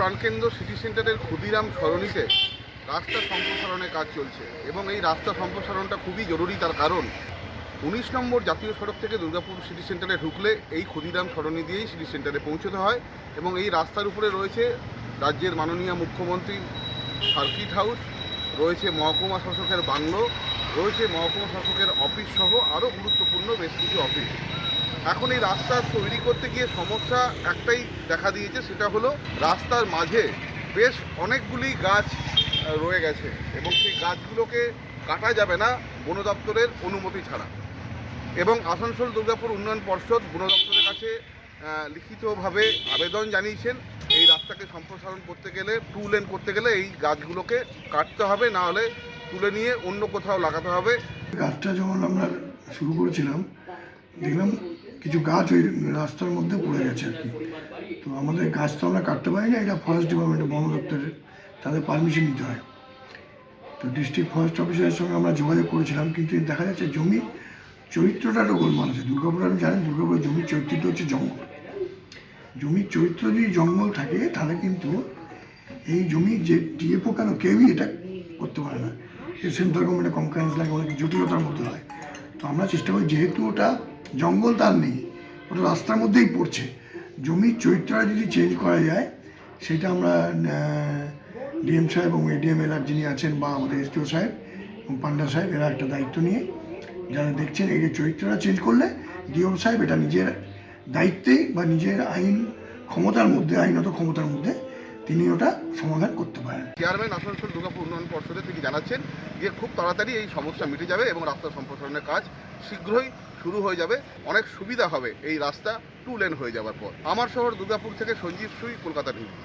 প্রাণকেন্দ্র সিটি সেন্টারের ক্ষুদিরাম সরণিতে রাস্তা সম্প্রসারণের কাজ চলছে এবং এই রাস্তা সম্প্রসারণটা খুবই জরুরি তার কারণ উনিশ নম্বর জাতীয় সড়ক থেকে দুর্গাপুর সিটি সেন্টারে ঢুকলে এই ক্ষুদিরাম সরণি দিয়েই সিটি সেন্টারে পৌঁছতে হয় এবং এই রাস্তার উপরে রয়েছে রাজ্যের মাননীয় মুখ্যমন্ত্রী সার্কিট হাউস, রয়েছে মহকুমা শাসকের বাংলো, রয়েছে মহকুমা শাসকের অফিস সহ আরও গুরুত্বপূর্ণ বেশ কিছু অফিস। এখন এই রাস্তা তৈরি করতে গিয়ে সমস্যা একটাই দেখা দিয়েছে, সেটা হলো রাস্তার মাঝে বেশ অনেকগুলি গাছ রয়ে গেছে এবং সেই গাছগুলোকে কাটা যাবে না বন দপ্তরের অনুমতি ছাড়া। এবং আসানসোল দুর্গাপুর উন্নয়ন পর্ষদ বন দপ্তরের কাছে লিখিতভাবে আবেদন জানিয়েছেন, এই রাস্তাকে সম্প্রসারণ করতে গেলে টু লেন করতে গেলে এই গাছগুলোকে কাটতে হবে, না হলে তুলে নিয়ে অন্য কোথাও লাগাতে হবে। গাছটা যখন আমরা শুরু করেছিলাম, দেখলাম কিছু গাছ ওই রাস্তার মধ্যে পড়ে গেছে আর কি। তো আমাদের গাছ তো আমরা কাটতে পারি না, এটা ফরেস্ট ডিপার্টমেন্টের বন দপ্তরের, তাদের পারমিশন নিতে হয়। তো ডিস্ট্রিক্ট ফরেস্ট অফিসারের সঙ্গে আমরা যোগাযোগ করেছিলাম, কিন্তু দেখা যাচ্ছে জমির চরিত্রটা গোলমাল আছে দুর্গাপুর আপনি জানেন দুর্গাপুরের জমির চরিত্রটা হচ্ছে জঙ্গল। জমির চরিত্র যদি জঙ্গল থাকে, তাহলে কিন্তু এই জমি যে ডিএফও কেন, কেউই এটা করতে পারে না। সেন্ট্রাল গভর্নমেন্টের কনকারেন্স লাগে, অনেক জটিলতার মধ্যে হয়। তো আমরা চেষ্টা করি, যেহেতু ওটা জঙ্গল, তার নেই। ওটা রাস্তার মধ্যেই পড়ছে। জমির চরিত্রটা যদি চেঞ্জ করা যায়, সেটা আমরা ডিএম সাহেব এবং এডিএম এলার যিনি আছেন বা আমাদের এসডিও সাহেব এবং পান্ডা সাহেব, এরা একটা দায়িত্ব নিয়ে, যারা দেখছেন এই যে চরিত্রটা চেঞ্জ করলে ডিএম সাহেব এটা নিজের দায়িত্বেই বা নিজের আইন ক্ষমতার মধ্যে, আইনত ক্ষমতার মধ্যে তিনি ওটা সমাধান করতে পারেন। চেয়ারম্যান আসানসোল দুর্গাপুর উন্নয়ন পর্ষদে তিনি জানাচ্ছেন যে খুব তাড়াতাড়ি এই সমস্যা মিটে যাবে এবং রাস্তা সম্প্রসারণের কাজ শীঘ্রই শুরু হয়ে যাবে। অনেক সুবিধা হবে এই রাস্তা টু লেন হয়ে যাওয়ার পর। আমার শহর দুর্গাপুর থেকে সঞ্জীব সুই, কলকাতা নিউজ।